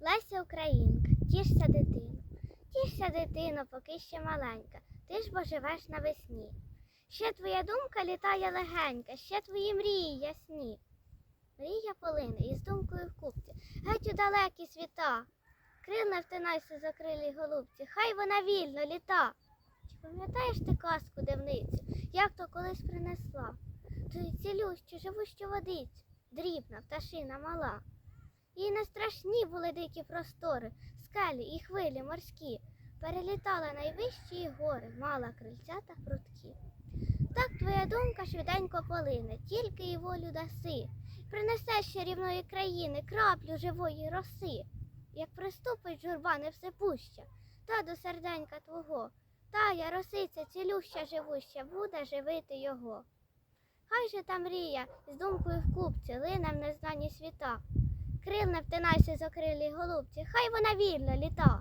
Леся Українка, тішся дитино, тішся дитино, поки ще маленька, ти ж бо живеш навесні. Ще твоя думка літає легенька, ще твої мрії ясні. Мрія полине із думкою в купці, геть у далекі світа. Крил не втинайся закрилій голубці, хай вона вільно літа. Чи пам'ятаєш ти казку дивницю, як то колись принесла? Ту цілющу, живущу водицю, дрібна пташина мала. Їй не страшні були дикі простори, скелі і хвилі морські. Перелітала найвищі гори, мала крильця та прутки. Так твоя думка швиденько полине, тільки й волю даси. Принесе ще рівної країни краплю живої роси. Як приступить журба невсепуща, та до серденька твого, тая росиця цілюща живуща буде живити його. Хай же та мрія з думкою в купці лине в незнані світа. Крил не втинайся з окрилій голубці, хай вона вільно літа.